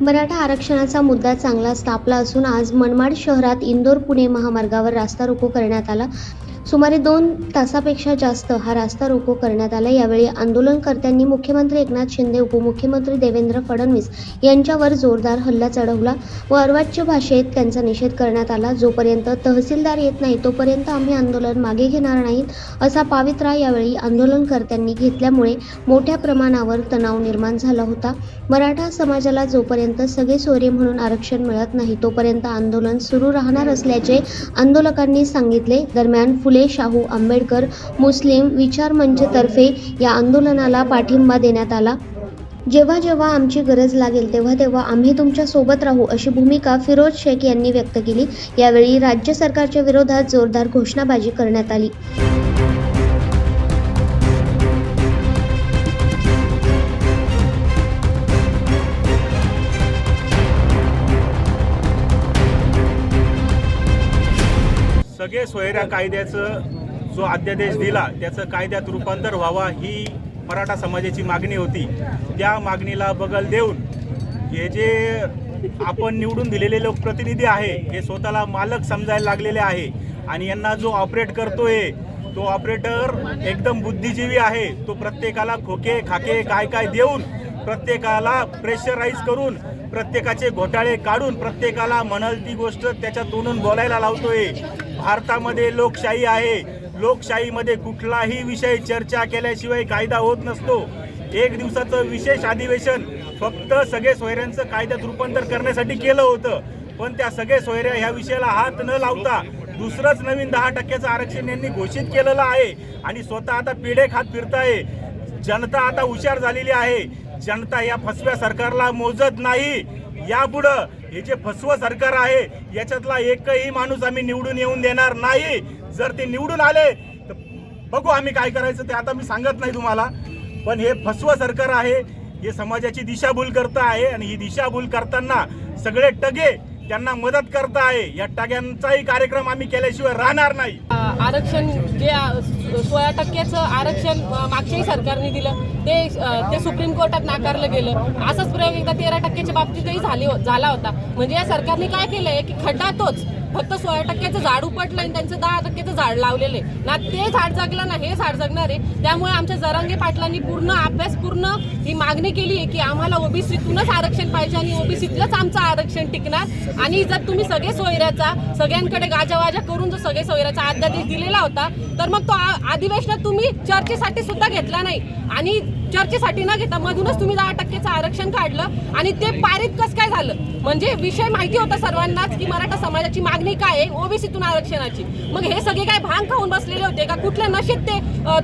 मराठा आरक्षणाचा मुद्दा चांगलाच तापला असून आज मनमाड शहरात इंदोर पुणे महामार्गावर रास्ता रोको करण्यात आला. सुमारे दोन तासापेक्षा जास्त हा रास्ता रोको करण्यात आला. यावेळी आंदोलनकर्त्यांनी मुख्यमंत्री एकनाथ शिंदे उपमुख्यमंत्री देवेंद्र फडणवीस यांच्यावर जोरदार हल्ला चढवला व अर्वाच्य भाषेत त्यांचा निषेध करण्यात आला. जोपर्यंत तहसीलदार येत नाही तोपर्यंत आम्ही आंदोलन मागे घेणार नाहीत असा पावित्रा यावेळी आंदोलनकर्त्यांनी घेतल्यामुळे मोठ्या प्रमाणावर तणाव निर्माण झाला होता. मराठा समाजाला जोपर्यंत सगळे सोयरे म्हणून आरक्षण मिळत नाही तोपर्यंत आंदोलन सुरू राहणार असल्याचे आंदोलकांनी सांगितले. दरम्यान फुले शाहू आंबेडकर मुस्लिम विचार मंचतर्फे या आंदोलनाला पाठिंबा देण्यात आला. जेव्हा जेव्हा आमची गरज लागेल तेव्हा तेव्हा आम्ही तुमच्यासोबत राहू अशी भूमिका फिरोज शेख यांनी व्यक्त केली. यावेळी राज्य सरकारच्या विरोधात जोरदार घोषणाबाजी करण्यात आली. सगळे सोयऱ्या कायद्याचं जो अध्यादेश दिला त्याचं कायद्यात रूपांतर व्हावा ही मराठा समाजाची मागणी होती. त्या मागणीला बगल देऊन हे जे आपण निवडून दिलेले लोकप्रतिनिधी आहे हे स्वतःला मालक समजायला लागलेले आहे आणि यांना जो ऑपरेट करतोय तो ऑपरेटर एकदम बुद्धिजीवी आहे तो प्रत्येकाला खोके खाके काय काय देऊन प्रत्येकाला प्रेशराईज करून प्रत्येकाचे घोटाळे काढून प्रत्येकाला म्हणाल ती गोष्ट त्याच्यातून बोलायला लावतोय. भारतामध्ये लोकशाही आहे. लोकशाहीमध्ये कुठलाही विषय चर्चा केल्याशिवाय कायदा होत नसतो. एक दिवसाचं विशेष अधिवेशन फक्त सगळे सोयऱ्यांचं कायद्यात रूपांतर करण्यासाठी केलं होतं. पण त्या सगळे सोयऱ्या ह्या विषयाला हात न लावता दुसरंच नवीन दहा टक्क्याचं आरक्षण यांनी घोषित केलेलं आहे. आणि स्वतः आता पिढे खात फिरताय. जनता आता हुशार झालेली आहे. जनता या फसव्या सरकारला मोजत नाही. यापुढं हे जे फसवं सरकार आहे याच्यातला एकही माणूस आम्ही निवडून येऊन देणार नाही. जर ते निवडून आले तर बघू आम्ही काय करायचं ते आता मी सांगत नाही तुम्हाला. पण हे फसवं सरकार आहे हे समाजाची दिशाभूल करतं आहे आणि ही दिशाभूल करताना सगळे टगे त्यांना मदत करत आहे. या टग्यांचाही कार्यक्रम आम्ही केल्याशिवाय राहणार नाही. आरक्षण जे सोळा टक्क्याचं आरक्षण मागच्याही सरकारने दिलं. ते ते सुप्रीम कोर्टात नाकारलं गेलं. असाच प्रयोग एकदा तेरा टक्क्याच्या बाबतीतही झाले हो, झाला होता. म्हणजे या सरकारने काय केलंय की खड्डा तोच फक्त सोळा टक्क्याचं झाड उपटलं आणि त्यांचं दहा टक्क्याचं झाड लावलेलं. आहे ना ते झाड जगलं ना हे झाड जगणार. आहे त्यामुळे आमच्या जरांगे पाटलांनी पूर्ण अभ्यास पूर्ण ही मागणी केली आहे की आम्हाला ओबीसीतूनच आरक्षण पाहिजे आणि ओबीसीतलंच आमचं आरक्षण टिकणार. आणि जर तुम्ही सगळे सोयऱ्याचा सगळ्यांकडे गाजावाजा करून जो सगळे सोयऱ्याचा अध्यादेश दिलेला होता तर मग तो आ- अधिवेशनात तुम्ही चर्चेसाठी सुद्धा घेतला नाही. आणि चर्चेसाठी न घेता मधूनच तुम्ही दहा टक्केचं आरक्षण काढलं आणि ते पारित कसं काय झालं? म्हणजे विषय माहिती होता सर्वांनाच की मराठा समाजाची मागणी काय आहे ओबीसीतून आरक्षणाची. मग हे सगळे काय भांग खाऊन बसलेले होते का? कुठल्या नशेत ते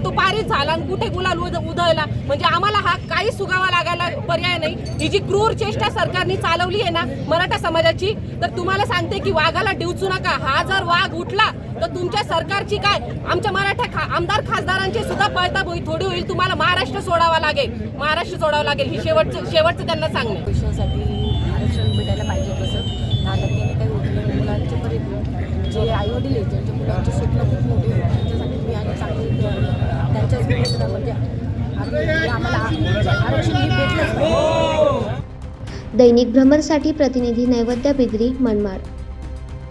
तो पारित झाला आणि कुठे गुलाल उद- उधळला? म्हणजे आम्हाला हा काही सुगावा लागायला पर्याय नाही. ही जी क्रूर चेष्टा सरकारने चालवली आहे ना मराठा समाजाची तर तुम्हाला सांगते की वाघाला डिवचू नका. हा जर वाघ उठला तर तुमच्या सरकारची काय? आमच्या मराठा खा आमदार खासदारांची सुद्धा पळता बोई थोडी होईल. तुम्हाला महाराष्ट्र सोडावा लागेल. महाराष्ट्र सोडावं लागेल. ही शेवटचं शेवटचं त्यांना सांगणे विषयासाठी आरक्षण भेटायला पाहिजे तसं. दहा काही होत मुलांचे पर्यंत जे आईवडील आहेत ज्यांच्या मुलांचे स्वप्न खूप मोठे त्यांच्यासाठी मी आणि चांगले अं, त्यांच्याच म्हणजे आम्हाला आरक्षण हे भेटलंच दैनिक भ्रमरसाठी प्रतिनिधी नैवेद्य बिद्री मनमाड